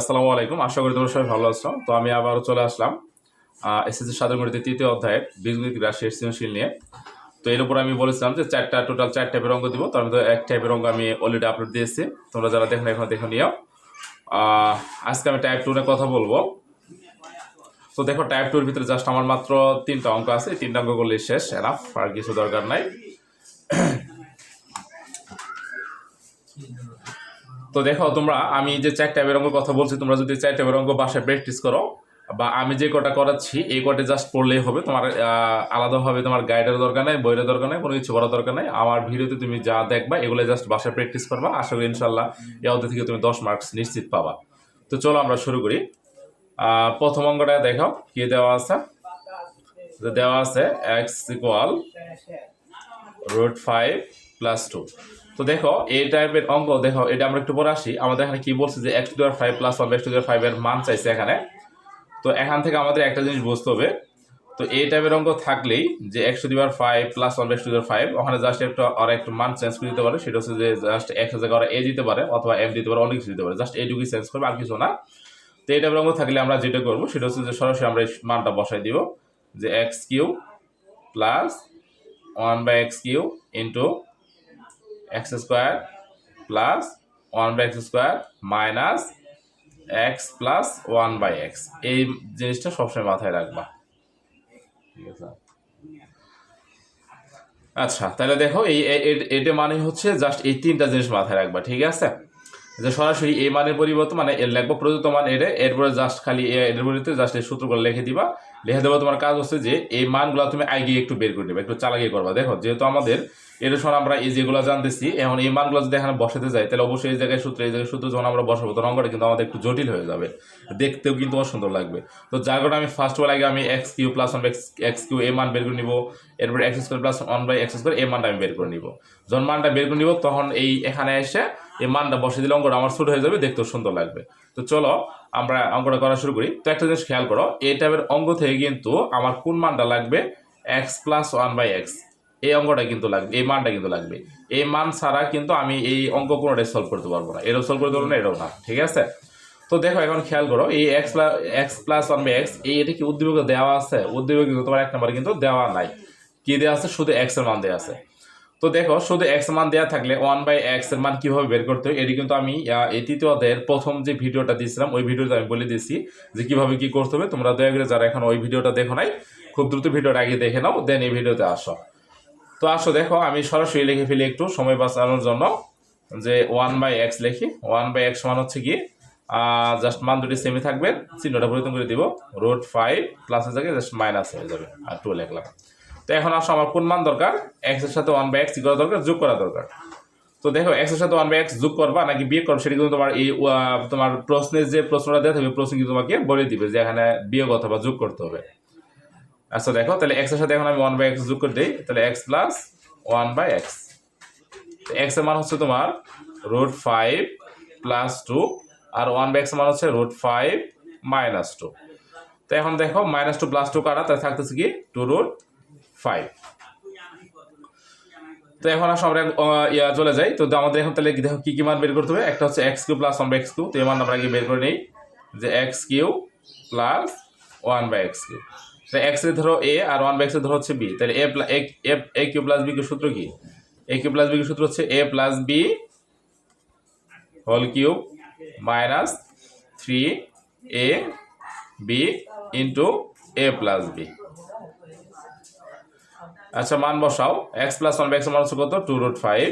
আসসালামু আলাইকুম। আশা করি তোমরা সবাই ভালো আছো। তো আমি আবারও চলে আসলাম এসএসসি সাধারণ গণিতের তৃতীয় অধ্যায়ের বীজগণিত রাশি সৃজনশীল নিয়ে। তো এর উপর আমি বলেছিলাম যে চারটা টোটাল চার টাইপের অঙ্ক দিব। তার মধ্যে এক টাইপের অঙ্ক আমি অলরেডি আপলোড দিয়েছি। তোমরা যারা দেখো এখন দেখে নিও। আজকে আমি টাইপ টু কথা বলব। তো দেখো টাইপ টুর ভিতরে জাস্ট আমার মাত্র তিনটা অঙ্ক আছে। তিনটা অঙ্ক করলে শেষ এনাফ আর কিছু দরকার নাই। তো দেখো, তোমরা, আমি যে চার টাইপের অঙ্ক কথা বলছি, তোমরা যদি চার টাইপের অঙ্ক বাসায় প্র্যাকটিস করো, বা আমি যে কটা করাচ্ছি, এই কটে জাস্ট পড়লেই হবে। তোমার আলাদাভাবে তোমার গাইডের দরকার নেই, বইয়ের দরকার নেই, কোনো কিছু করার দরকার নেই। আমার ভিডিওতে তুমি যা দেখবা এগুলো জাস্ট বাসায় প্র্যাকটিস করবা। আশা করি ইনশাল্লাহ অধ্যায় থেকে তুমি দশ মার্কস নিশ্চিত পাবা। তো চলো আমরা শুরু করি। প্রথম অঙ্কটা দেখো, কি দেওয়া আছে? দেওয়া আছে x equal root five plus two তো দেখো, এই টাইপের অঙ্ক দেখো, এটা আমরা একটু পরে আসি। আমাদের এখানে কি বলছে যে x to the power five plus one x to the power five এর মান চাইছে এখানে। তো এখান থেকে আমাদের একটা জিনিস বুঝতে হবে। তো এই টাইপের অঙ্ক থাকলেই যে x to the power five plus one x to the power five ওখানে জাস্ট একটা আর একটু মান চেঞ্জ করে দিতে পারে। সেটা হচ্ছে যে জাস্ট এক্স জায়গায় ওরা এ দিতে পারে অথবা এম দিতে পারে, অনেক কিছু দিতে পারে। জাস্ট এইটুকুই চেঞ্জ করবে, আর কিছু না। তো এই টাইপের অঙ্ক থাকলে আমরা যেটা করব, সেটা হচ্ছে যে সরাসরি আমরা মানটা বসাই দিব। যে x cube plus one by x cube into x square plus one by x square minus x plus one by x এই জিনিসটা সবসময় মাথায় রাখবা। ঠিক আছে? আচ্ছা তাহলে দেখো, এই এটা মানে হচ্ছে জাস্ট এই তিনটা জিনিস মাথায় রাখবা, ঠিক আছে? যে সরাসরি এ মানের পরিবর্তন মানে এর লিখব প্রদত্ত মান এর এরপরে জাস্ট খালি এর পরিবর্তে জাস্ট এই সূত্রগুলো লিখে দিবা। লিখে দেবো তোমার কাজ হচ্ছে যে, এই মানগুলো তুমি আগে একটু বের করে নেবে, একটু চালাকি করবা। দেখো, যেহেতু আমাদের এর সময় আমরা এই যেগুলো জানতেছি, এখন এই মানগুলো যদি এখানে বসাতে যাই, তাহলে অবশ্যই এই জায়গায় সূত্র, এই জায়গায় সূত্র যখন আমরা বসাবো, তখন অঙ্কটা কিন্তু আমাদের একটু জটিল হয়ে যাবে। দেখতেও কিন্তু অসুন্দর লাগবে। তো যার কারণে আমি ফার্স্ট অফ আগে আমি x cube plus one x cube এ মান বের করে নিব, এরপর x square plus one by x square এই মানটা আমি বের করে নিব। যখন মানটা বের করে নিব, তখন এই এখানে এসে এই মানটা বসে দিলে অঙ্কটা আমার ছোট হয়ে যাবে, দেখতেও সুন্দর লাগবে। তো চলো, আমরা অঙ্কটা করা শুরু করি। তো একটা জিনিস খেয়াল করো, এই টাইপের অঙ্ক থেকে কিন্তু আমার কোন মানটা লাগবে? X plus one by x এই অঙ্কটা কিন্তু লাগবে, এই মানটা কিন্তু লাগবে। এই মান ছাড়া কিন্তু আমি এই অঙ্ক কোনোটাই সলভ করতে পারব না। এটাও সলভ করতে পারব না, এটাও না, ঠিক আছে? তো দেখো, এখন খেয়াল করো, এই x plus x plus one by x এই এটা কি উদ্দীপক দেওয়া আছে? উদ্দীপক কিন্তু তোমার এক নম্বরে কিন্তু দেওয়া নাই। কি দেওয়া আছে? শুধু এক্সের মান দেওয়া আছে। তো দেখো, শুধু এক্স মান দেওয়া থাকলে ওয়ান বাই এক্সের মান কীভাবে বের করতে হয়, এটি কিন্তু আমি এই তৃতীয় অধ্যায়ের প্রথম যে ভিডিওটা দিয়েছিলাম, ওই ভিডিওতে আমি বলে দিয়েছি যে কীভাবে কি করতে হবে। তোমরা দয়া করে যারা এখন ওই ভিডিওটা দেখো নাই, খুব দ্রুত ভিডিওটা আগে দেখে নাও দেন এই ভিডিওতে আসো। তো আসো দেখো, আমি সরাসরি লিখে ফেলি একটু সময় বাঁচানোর জন্য, যে ওয়ান বাই এক্স লিখি। ওয়ান বাই এক্স মান হচ্ছে কি? জাস্ট মান দুটি সেমি থাকবে, চিহ্নটা পরিবর্তন করে দিব। রোড ফাইভ প্লাসের জায়গায় জাস্ট মাইনাস হয়ে যাবে। আর টু লিখলাম। তো এখন আসো আমার কোন মান দরকার? এক্সের সাথে ওয়ান বাই এক্স করা দরকার? যোগ করা দরকার। তো দেখো এক্সের সাথে ওয়ান বাই এক্স যোগ করবা নাকি বিয়োগ করবা? সেটা কিন্তু তোমার এই তোমার প্রশ্নের যে প্রশ্নটা দেওয়া থাকবে, প্রশ্ন কিন্তু তোমাকে বলে দিবে যে এখানে বিয়োগ অথবা যোগ করতে হবে। আচ্ছা দেখো, তাহলে এক্সের সাথে এখন আমি ওয়ান বাই এক্স যোগ করে দিই। তাহলে x plus one by x এক্সের মান হচ্ছে তোমার রুট ফাইভ প্লাস টু আর ওয়ান বাই এক্স মান হচ্ছে রুট ফাইভ মাইনাস টু তো এখন দেখো মাইনাস টু প্লাস টু কাটা তাহলে থাকতেছে কি? টু রুট ফাইভ তো এখন আমরা ইয়া চলে যাই তো আমাদের এখন তাহলে দেখো কি কি মান বের করতে হবে। একটা হচ্ছে x cube plus one by x cube তো এই মান আমরা বের করে নিই। যে x cube plus one by x cube তো এক্সের ধরো এ আর ওয়ান বাই এক্সের ধরো হচ্ছে বি তাহলে a a cube plus b cube সূত্র কি? A cube plus b cube সূত্র হচ্ছে a plus b whole cube minus three a b into a plus b আচ্ছা মান বসাও। এক্স প্লাস ওয়ান এক্স মান কত? Two root five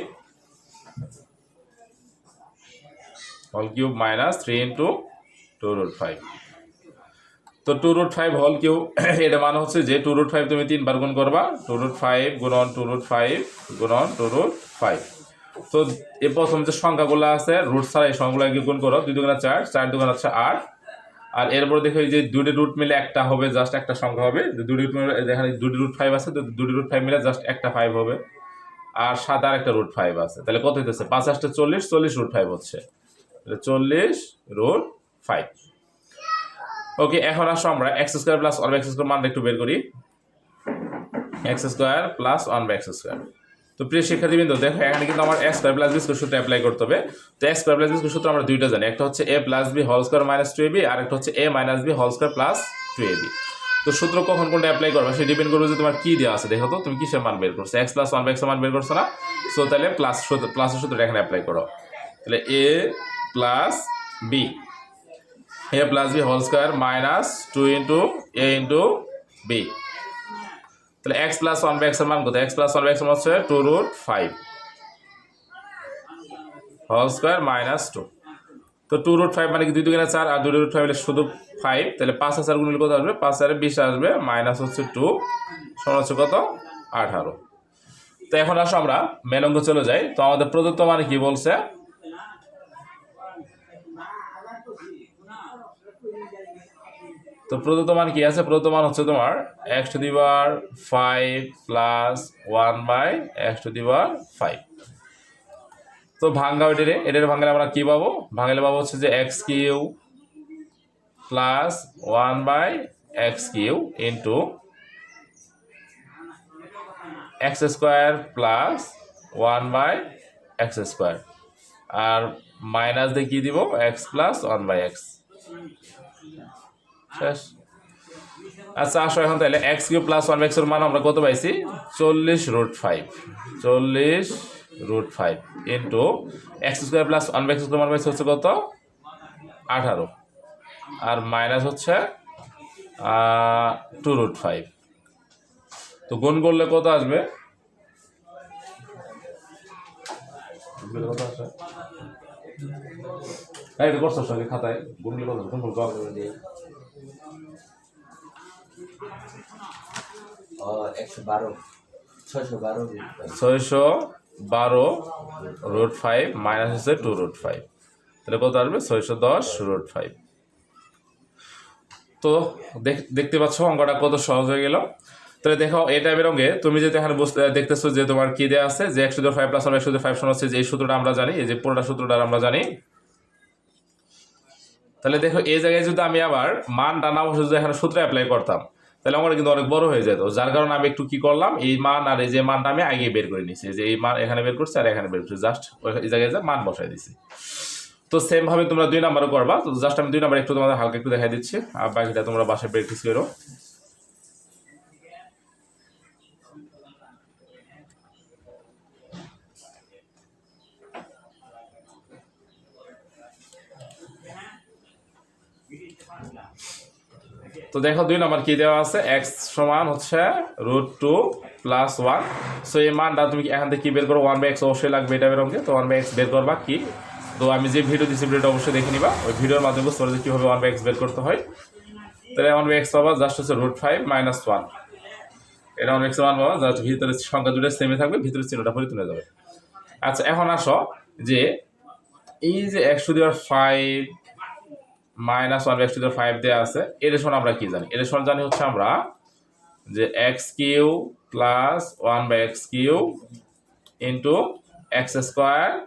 whole cube minus three into two root five তো two root five whole cube এটা মানে হচ্ছে যে টু রুট ফাইভ তুমি তিনবার গুণ করবা টু রুট ফাইভ গুণন টু রুট ফাইভ গুণন টু রুট ফাইভ তো এ প্রথম যে সংখ্যাগুলো আছে রুট ছাড়া এই সংখ্যাগুলো গুণ করো, দুই দুগুণা চার চার দুগুণা হচ্ছে আট। আর এরপর দেখো যে দুটি রুট মিলে একটা হবে জাস্ট একটা সংখ্যা হবে। দুটি রুট মিলে এখানে দুটি রুট ফাইভ আছে, তো দুটি রুট ফাইভ মিলে জাস্ট একটা ফাইভ হবে। আর সাত আর একটা রুট ফাইভ আছে। তাহলে কত হইতেছে? পাঁচ আসতে চল্লিশ চল্লিশ রুট ফাইভ হচ্ছে। চল্লিশ রুট ফাইভ ওকে এখন আসো আমরা x square plus one x square মানটা একটু বের করি। X square plus one by x square তো প্রিয় শিক্ষার্থীবৃন্দ, দেখো, এখানে কিন্তু আমার x square plus b square সূত্র অ্যাপ্লাই করতে হবে। তো x square plus b square সূত্র আমরা দুইটা জানি। একটা হচ্ছে a plus b whole square minus two a b আর একটা হচ্ছে a minus b whole square plus two a b তো সূত্র কখন কোনটা অ্যাপ্লাই করবে, সেটা ডিপেন্ড করবে যে তোমার কি দেওয়া আছে, দেখো তো, তুমি কিসের মান বের করছ? এক্স প্লাস ওয়ান বাই মান বের করছ না? সো তাহলে প্লাস প্লাসের সূত্রটা এখানে অ্যাপ্লাই করো। তাহলে a plus b a plus b whole square minus two into a into b তাহলে এক্স প্লাস ওয়ান বাই মান কত? এক্স প্লাস ওয়ান বাই মান হচ্ছে two root five whole square minus two তো টু রুট ফাইভ মানে কি? দুই দুগুণে চার আর দুই রুট ফাইভ শুধু ফাইভ তাহলে পাঁচ হাজার গুণ কত আসবে? পাঁচ হাজারে বিশ আসবে মাইনাস হচ্ছে টু সমান হচ্ছে কত? আঠারো। তো এখন আসো আমরা মেন অঙ্ক চলে যাই। তো আমাদের প্রদত্ত মানে কি বলছে? তো প্রদত্ত মান কি আছে? প্রদত্ত মান হচ্ছে তোমার x to the power five plus one by x to the power five তো ভাঙ্গা এটারে এটারে ভাঙলে আমরা কি পাবো? ভাঙলে পাবো হচ্ছে যে x cube plus one by x cube into x square plus one by x square R minus দিয়ে কি দিব? X plus one by x শেষ। আচ্ছা আসো এখন তাহলে। এক্স কিউ প্লাস ওয়ান এক্সের মান আমরা কত পাইছি? চল্লিশ রুট ফাইভ চল্লিশ root five into x square plus one x square মান পাইছি হচ্ছে কত? আঠারো। আর মাইনাস হচ্ছে টু রুট ফাইভ তো গুণ করলে কত আসবে? এটা করছ সঙ্গে খাতায়। গুণ করলে কত গুণ করলে ছয়শো বারো রুট ফাইভ মাইনাস হচ্ছে টু রুট ফাইভ তাহলে কত আসবে? ছয়শো দশ রুট ফাইভ তো দেখ- দেখতে পাচ্ছ অঙ্কটা কত সহজ হয়ে গেল। তাহলে দেখো এই টাইপের অঙ্গে তুমি যেটা এখানে বুঝতে দেখতেছো যে তোমার কি দেওয়া আছে, যে একশো ফাইভ প্লাস একশো ফাইভ সমান হচ্ছে যে এই সূত্রটা আমরা জানি, এই যে পুরোটা সূত্রটা আমরা জানি তাহলে দেখো, এই জায়গায় যদি আমি আবার মান ডানা বসে যদি এখানে সূত্রে অ্যাপ্লাই করতাম, তাহলে আমার কিন্তু অনেক বড় হয়ে যেত। যার কারণে আমি একটু কি করলাম, এই মান আর এই যে মানটা আমি আগে বের করে নিছি। যে এই মান এখানে বের করছি আর এখানে বের করছি। জাস্ট এই জায়গায় যে মান বসাই দিছি। তো সেম ভাবে তোমরা দুই নাম্বারও করবা। তো জাস্ট আমি দুই নাম্বার একটু তোমাদের হালকা একটু দেখাই দিচ্ছি। আর বাকিটা তোমরা বাসায় প্র্যাকটিস করো। তো দেখো দুই নম্বর কি দেওয়া আছে? এক্স সমান হচ্ছে root two plus one so এই মানটা তুমি এখান থেকে কি বের করো? ওয়ান বাই এক্স অবশ্যই লাগবে এটা বের অঙ্কে। তো ওয়ান বাই এক্স বের করবা কি? তো আমি যে ভিডিও দিচ্ছি ভিডিওটা অবশ্যই দেখে নিবা। ওই ভিডিওর মাধ্যমে বুঝতে পারবে কীভাবে ওয়ান বাই এক্স বের করতে হয়। তাহলে ওয়ান বাই এক্স পাবা জাস্ট হচ্ছে রুট ফাইভ মাইনাস ওয়ান এটা ওয়ান এক্স ওয়ান পাবা জাস্ট ভিতরে সংখ্যা দুটো সেমে থাকবে ভিতরে চিহ্নটা পরিতুলে যাবে। আচ্ছা এখন আসো যে এই যে একশো দেওয়ার five minus one x to the five দেওয়া আছে। এর আমরা কি জানি? এর জানি হচ্ছে আমরা যে x cube plus one by x cube into x square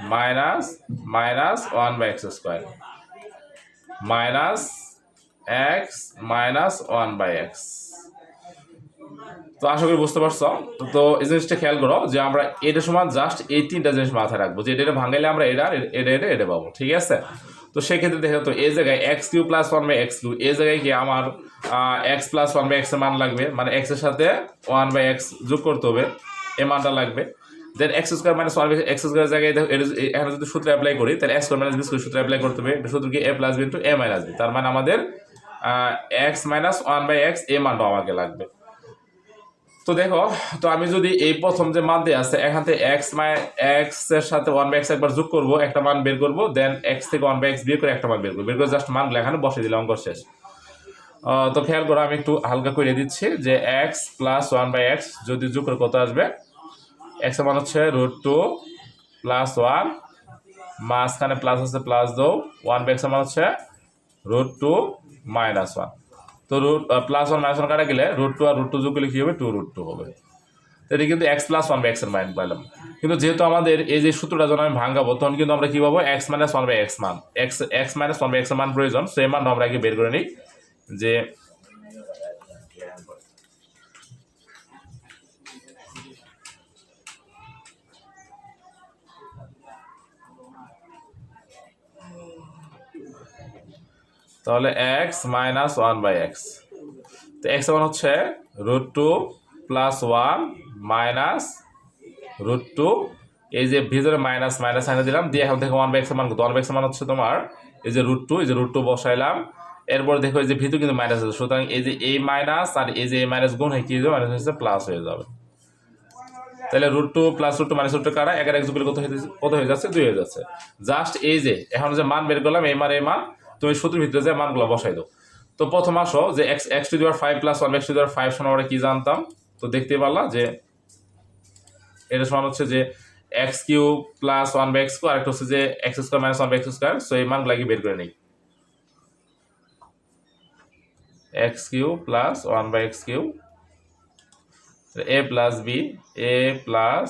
minus minus one by x square minus x minus one by x তো আশা করি বুঝতে পারছ? তো- তো এই জিনিসটা খেয়াল করো যে আমরা এটা সমান জাস্ট এই তিনটা জিনিস মাথায় রাখব। যে এটা ভাঙাইলে আমরা এটা এটা এটা এটা পাবো। ঠিক আছে? তো সেক্ষেত্রে দেখো তো, এই জায়গায় x cube plus one by x cube এই জায়গায় কি আমার এক্স প্লাস ওয়ান বাই এক্সের মান লাগবে? মানে এক্সের সাথে ওয়ান বাই এক্স যোগ করতে হবে, এই মানটা লাগবে। Then x square minus one x square জায়গায় এখানে যদি সূত্র অ্যাপ্লাই করি, তাহলে x square minus b square সূত্র অ্যাপ্লাই করতে হবে। সূত্র কি? A plus b into a minus b তার মানে আমাদের x minus one by x এই মানটা আমাকে লাগবে। তো দেখো, তো আমি যদি এই প্রথম যে মান দিয়ে আছে, এখান থেকে এক্স মাই এক্সের সাথে ওয়ান বাই এক্স একবার যোগ করব, একটা মান বের করব দেন এক্স থেকে ওয়ান বাই এক্স বের করে একটা মান বের করব। বের করে জাস্ট মান এখানে বসে দিলাম অঙ্ক শেষ। তো খেয়াল করো, আমি একটু হালকা করে দিচ্ছি যে x plus one by x যদি যোগ করে কত আসবে? এক্স মান হচ্ছে রুট টু প্লাস ওয়ান মাঝখানে প্লাস আছে প্লাস দো ওয়ান বাই এক্সের মান হচ্ছে রুট টু মাইনাস ওয়ান তো root plus one minus one কাটা গেলে রুট টু আর রুট টু যোগ করলে কী হবে? টু রুট টু হবে। এটা কিন্তু এক্স প্লাস ওয়ান বাই এক্সের মান পাইলাম। কিন্তু যেহেতু আমাদের এই যে সূত্রটা যখন আমি ভাঙাবো, তখন কিন্তু আমরা কি পাবো? X minus one by x মান। X x minus one by এক্সের মান প্রয়োজন, সেই মান আমরা আগে বের করে নিই যে তাহলে x minus one by x তো এক্স মান হচ্ছে root two plus one minus root two এই যে ভিতরে মাইনাস মাইনাস আনে দিলাম, দিয়ে এখন দেখো ওয়ান বাই এক্স মান কত? ওয়ান বাই এক্স মান হচ্ছে তোমার এই যে রুট টু এই যে রুট টু বসাইলাম। এরপর দেখো এই যে ভিতরে কিন্তু মাইনাস আছে, সুতরাং এই যে এই মাইনাস আর এই যে এই মাইনাস গুণ হয়ে কি হয়ে যাবে? মাইনাস হচ্ছে প্লাস হয়ে যাবে। তাহলে root two plus root two minus root two কারা? একের এক যুগল কত হয়ে কত হয়ে যাচ্ছে? দুই হয়ে যাচ্ছে। জাস্ট এই যে, এখন যে মান বের করলাম, এই মান এই মান তুমি সূত্রের ভিতরে যে মানগুলো বসাই দাও। তো প্রথম আসো যে x x to the power five plus one x to the power five সমান কি জানতাম? তো দেখতে পারলা যে এটা সমান হচ্ছে যে x cube plus one by x আর একটা হচ্ছে যে x square minus one by x square so এই মানগুলো বের করে নিই। X cube plus one by x cube a plus b a plus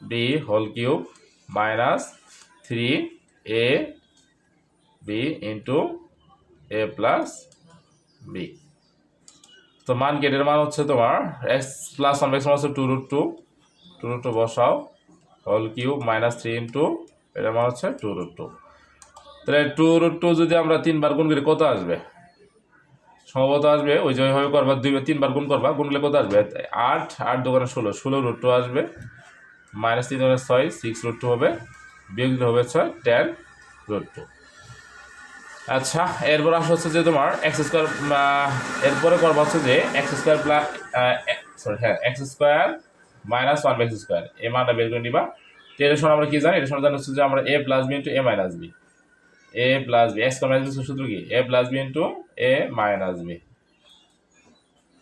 b whole cube minus three a b into a plus b তো মান গেটের মান হচ্ছে তোমার এক্স প্লাস ওয়ান এক্স মান হচ্ছে two root two two root two বসাও whole cube minus three into এটার মান হচ্ছে টু রুট টু তাহলে টু রুট টু যদি আমরা তিনবার গুণ করি, কত আসবে? সম্ভবত আসবে ওই যে ওইভাবে করবা দুই তিনবার গুণ করবা, গুণ করলে কত আসবে? আট আট দোকানে ষোলো ষোলো রুট টু আসবে মাইনাস তিন দোকানে ছয় সিক্স রুট টু হবে, বিয়োগ হবে ছয় টেন রুট টু আচ্ছা এরপর আসা হচ্ছে যে তোমার এক্স স্কোয়ার এরপরে করবা হচ্ছে যে এক্স স্কোয়ার প্লাস সরি হ্যাঁ x square minus one x square এই মানটা বের করে নিবা। তো এর সময় আমরা কি জানি? এর সময় জানি হচ্ছে যে আমরা a plus b into a minus b a plus b x minus b সূত্র কি? A plus b into a minus b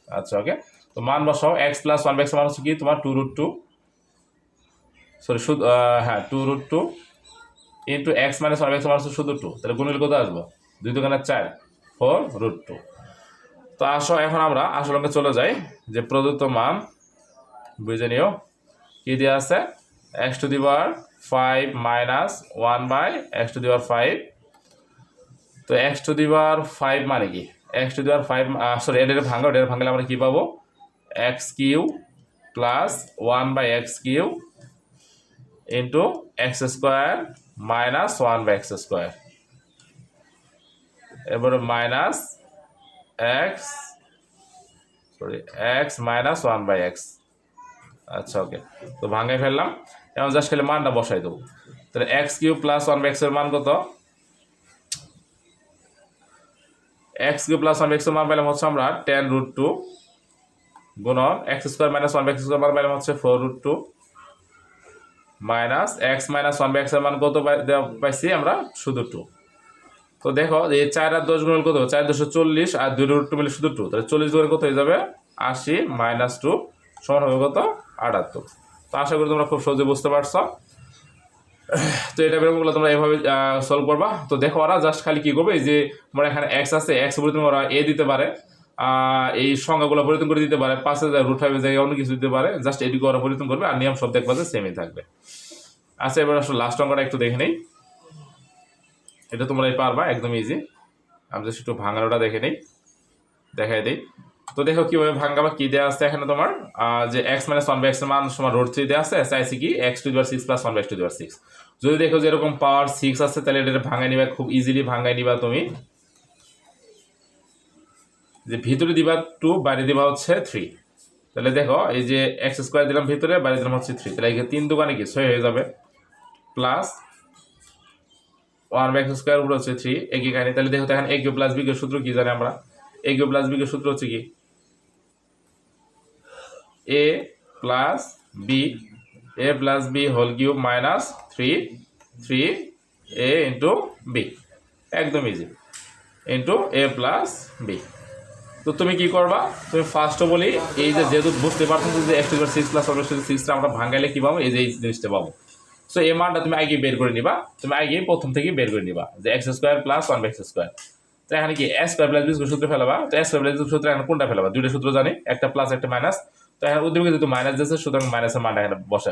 আচ্ছা ওকে তো মান বসাও এক্স প্লাস ওয়ান এক্স মান হচ্ছে কি? তোমার টু রুট টু সরি হ্যাঁ two root two into x minus one x হচ্ছে শুধু টু তাহলে গুণের কত আসব? দুই দোকানের চার ফোর রুট টু তো আসো, এখন আমরা আসল অঙ্কে চলে যাই যে প্রদত্ত মান, বুঝে নিও, কি দেওয়া আছে? X to the power five minus one by x to the power five তো x to the power five মানে কি? X to the power five sorry এটাকে ভাঙা ওটাকে ভাঙলে আমরা কী পাবো? X cube plus one by x cube into x square minus one by x square এবারে minus x sorry x minus one by x আচ্ছা ওকে তো ভাঙাই ফেললাম। এখন জাস্ট খালি মানটা বসাই দেবো। তাহলে এক্স কিউ প্লাস ওয়ান এক্সের মান কত? এক্স কিউ প্লাস ওয়ান এক্সের মান পেলাম হচ্ছে আমরা টেন রুট টু গুণন x square minus one x square মান পেলাম হচ্ছে four root two minus x minus one by এক্সের মান কত পাইছি আমরা? শুধু টু তো দেখো, এই চার আর দশ গুণ কত? চার দশো চল্লিশ আর দুই রুট টু মিলে শুধু টু তাহলে চল্লিশ গুণের কত হয়ে যাবে? আশি মাইনাস টু সমান হবে কত? আটাত্তর। তো আশা করি তোমরা খুব সহজে বুঝতে পারছ। তো এটা বেরোগুলো তোমরা এভাবে সলভ করবা। তো দেখো ওরা জাস্ট খালি কি করবে? যে তোমার এখানে এক্স আছে এক্স পরিবর্তন ওরা এ দিতে পারে। এই সংখ্যাগুলো পরিবর্তন করে দিতে পারে, পাঁচ হাজার রুট ফাইভের জায়গায় অন্য কিছু দিতে পারে জাস্ট এটুকু ওরা পরিবর্তন করবে, আর নিয়ম সব দেখবা যে সেমই থাকবে। আচ্ছা এবার আসলে লাস্ট অঙ্কটা একটু দেখে নেই। এটা তোমরা পারবা, একদম ইজি আমি জাস্ট একটু ভাঙানোটা দেখে নেই, দেখাই দিই। তো দেখো কীভাবে ভাঙাবা কি দেওয়া আছে এখানে তোমার। যে x minus one by x মান সমান রোড থ্রি দেওয়া আছে, চাইছি কি x to the power six plus one by to the power six যদি দেখো যে এরকম পাওয়ার সিক্স আছে, তাহলে এটা ভাঙাই নিবা, খুব ইজিলি ভাঙাই নিবা তুমি। যে ভিতরে দিবা টু বাইরে দিবা হচ্ছে থ্রি তাহলে দেখো, এই যে এক্স স্কোয়ার দিলাম ভিতরে বাইরে দিলাম হচ্ছে থ্রি তাহলে এখানে তিন দোকানে কি? ছয় হয়ে যাবে। Plus one by x square উপরে হচ্ছে থ্রি একই কাহিনী। তাহলে দেখো এখানে এ প্লাস বি সূত্র কি জানি আমরা? এ প্লাস বি সূত্র হচ্ছে কি? A plus B A plus B whole cube minus three three A into B একদম easy into A plus B তো তুমি কি করবা? তুমি ফার্স্টও বলি এই যে যেহেতু বুঝতে পারছ যে x to six plus one সিক্সটা আমরা ভাঙাইলে কি পাবো? এই যে এই জিনিসটা পাবো। সো এই মানটা তুমি আগে বের করে নিবা। তুমি আগে প্রথম থেকে বের করে নিবা যে x square plus one x square তো এখানে কি এস স্কোয়ার প্লাস বি সূত্র ফেলাবা? তো এস স্কোয়ার প্লাস সূত্র এখানে কোনটা ফেলাবা? দুইটা সূত্র জানি, একটা প্লাস একটা মাইনাস তো এখানে উদ্যোগে যেহেতু মাইনাস দিয়েছে, সুতরাং মাইনাসের মানটা এখানে বসে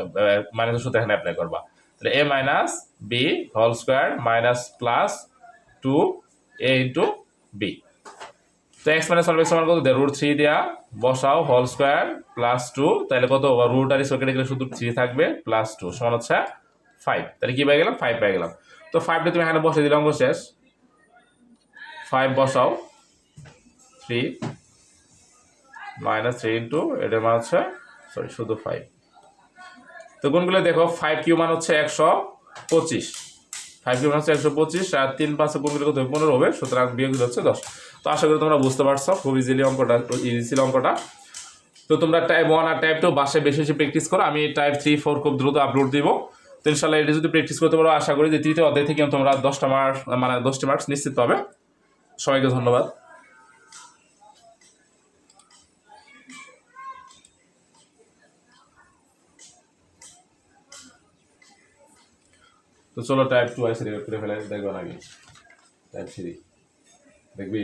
মাইনাসের সূত্র এখানে অ্যাপ্লাই করবা। তাহলে A minus B whole square minus plus two A into B তো এক্স মাইনাস ওয়ান সমান কত রুট থ্রি দেওয়া বসাও হোল স্কোয়ার প্লাস টু তাহলে কত রুট আর স্কোয়ার কেটে গেলে শুধু থ্রি থাকবে প্লাস টু সমান হচ্ছে ফাইভ তাহলে কী পেয়ে গেলাম? ফাইভ পেয়ে গেলাম। তো ফাইভটা তুমি এখানে বসে দিলে, অঙ্ক শেষ। ফাইভ বসাও থ্রি মাইনাস থ্রি ইন্টু এটার মান হচ্ছে সরি শুধু ফাইভ তো কোনগুলো দেখো ফাইভ কিউ মান হচ্ছে একশো পঁচিশ। ফাইভ কিউ মান হচ্ছে একশো পঁচিশ, আর তিন পাঁচশো কোনগুলো কত পনেরো হবে, সুতরাং বিয়োগ হচ্ছে দশ। তো আশা করি তোমরা বুঝতে পারছ, খুব ইজিলি অঙ্কটা ইজি ছিল অঙ্কটা। তো তোমরা টাইপ ওয়ান আর টাইপ টু বাসায় বেশি বেশি প্র্যাকটিস করো, আমি টাইপ থ্রি ফোর খুব দ্রুত আপলোড দিব। তো ইনশাল্লাহ এটা যদি প্র্যাকটিস করতে পারো, আশা করি যে তৃতীয় অধ্যায় থেকে তোমরা দশটা মার্কস মানে দশটি মার্কস নিশ্চিত পাবে। সবাইকে ধন্যবাদ। তো চলো টাইপ টু আইসি করে ফেলে, দেখব আগে টাইপ থ্রি দেখবি?